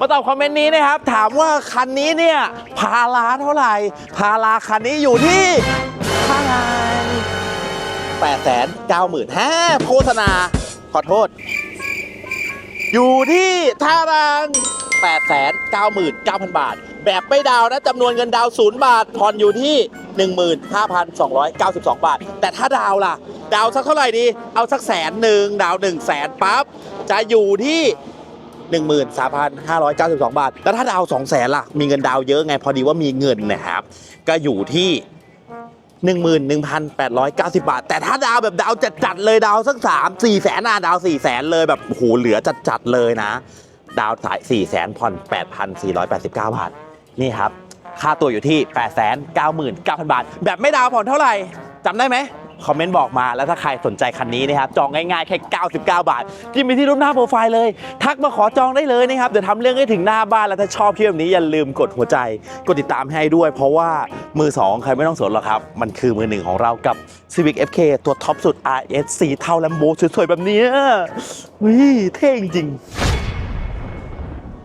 มาตอบคอมเมนต์นี้นะครับ ถามว่าคันนี้เนี่ย พาราเท่าไหร่ พาราคันนี้อยู่ที่พาราแปดแสนเก้าหมื่นห้าโฆษณา ขอโทษ อยู่ที่ท่าราง8 9 9 0 0 0บาท แบบไม่ดาวนะจำนวนเงินดาวศูนย์บาทผ่อนอยู่ที่15,292บาท แต่ถ้าดาวล่ะ ดาวสักเท่าไหร่ดี เอาสักแสนหนึ่งดาวหนึ่งแสนปั๊บจะอยู่ที่ 13,592 บาท แล้วถ้าดาว 2 0 0แสนล่ะ มีเงินดาวเยอะไงพอดีว่ามีเงินนะครับ ก็อยู่ที่ 11,890 บาท แต่ถ้าดาวแบบดาวจัดๆเลยดาวสัก 3 4แสนนะดาว 4 แสนเลยแบบโอ้โหเหลือจัดๆเลยนะ ดาวสาย 4 แสนผ่อน 8,489 บาท นี่ครับ ค่าตัวอยู่ที่ 899,000 บาท แบบไม่ดาวผ่อนเท่าไหร่จำได้ไหม คอมเมนต์บอกมาแล้วถ้าใครสนใจคันนี้นะครับจองง่ายๆแค่ 99 บาทจิ้มไปที่รูปหน้าโปรไฟล์เลย ทักมาขอจองได้เลยนะครับเดี๋ยวทำเรื่องให้ถึงหน้าบ้านแล้วถ้าชอบคลิปแบบนี้อย่าลืมกดหัวใจ กดติดตามให้ด้วย เพราะว่ามือ2ใครไม่ต้องสนหรอกครับ มันคือมือหนึ่งของเรากับ Civic FK ตัวท็อปสุด RS สีเทาแลมโบสวยๆแบบนี้ยอุ้ยเท่จริงๆ